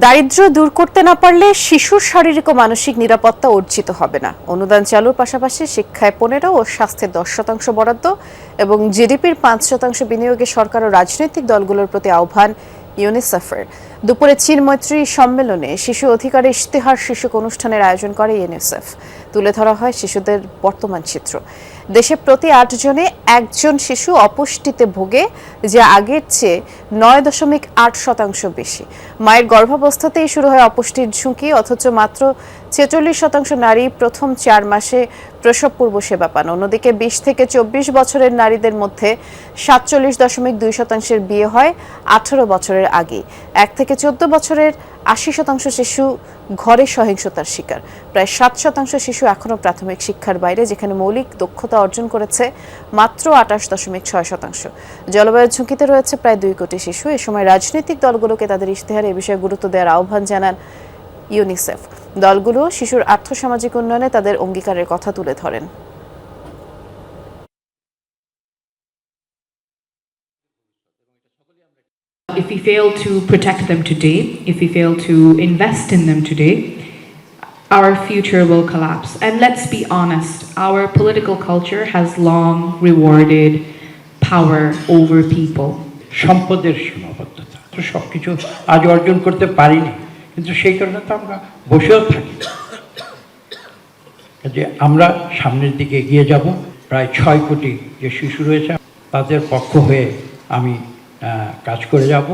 দারিদ্র্য দূর করতে না পারলে শিশুর শারীরিক ও মানসিক নিরাপত্তা অর্জিত হবে না। অনুদান চালুর পাশাপাশি শিক্ষায় পনেরো ও স্বাস্থ্যে দশ শতাংশ বরাদ্দ এবং জিডিপির পাঁচ শতাংশ বিনিয়োগে সরকার ও রাজনৈতিক দলগুলোর প্রতি আহ্বান ইউনিসেফের। দুপুরে চীন মৈত্রী সম্মেলনে শিশু অধিকার ইশতেহার শীর্ষক অনুষ্ঠানের আয়োজন করে ইউনিসেফ। তুলে ধরা হয় শিশুদের বর্তমান চিত্র। দেশে প্রতি আটজনে একজন শিশু অপুষ্টিতে ভোগে, যা আগের চেয়ে নয় দশমিক আট শতাংশ বেশি। মায়ের গর্ভাবস্থাতেই শুরু হয় অপুষ্টির ঝুঁকি, অথচ মাত্র ছেচল্লিশ শতাংশ নারী প্রথম চার মাসে প্রসব পূর্ব সেবা পান। অন্যদিকে বিশ থেকে চব্বিশ বছরের নারীদের মধ্যে সাতচল্লিশ দশমিক দুই শতাংশের বিয়ে হয় আঠারো বছরের আগে এক থেকে চোদ্দ বছরের আশি শতাংশ শিশু ঘরে সহিংসতার শিকার। প্রায় সাত শতাংশ শিশু এখনও প্রাথমিক শিক্ষার বাইরে, যেখানে মৌলিক দক্ষতা অর্জন করেছে মাত্র আঠাশ দশমিক ছয় শতাংশ। জলবায়ুর ঝুঁকিতে রয়েছে প্রায় দুই কোটি শিশু এ সময় রাজনৈতিক দলগুলোকে তাদের ইশতেহারে এ বিষয়ে গুরুত্ব দেওয়ার আহ্বান জানান ইউনিসেফ দলগুলো শিশুর আর্থসামাজিক উন্নয়নে তাদের অঙ্গীকারের কথা তুলে ধরেন If we fail to protect them today, if we fail to invest in them today, our future will collapse. And let's be honest, our political culture has long rewarded power over people. সম্পদের সীমাবদ্ধতা। তো সব কিছু আজ অর্জন করতে পারিনি। কিন্তু সেই কারণে তো আমরা বসেও থাকি। যে আমরা সামনের দিকে এগিয়ে যাব। প্রায় ছয় কোটি যে শিশু রয়েছে, তাদের পক্ষ হয়ে আমি কাজ করে যাব।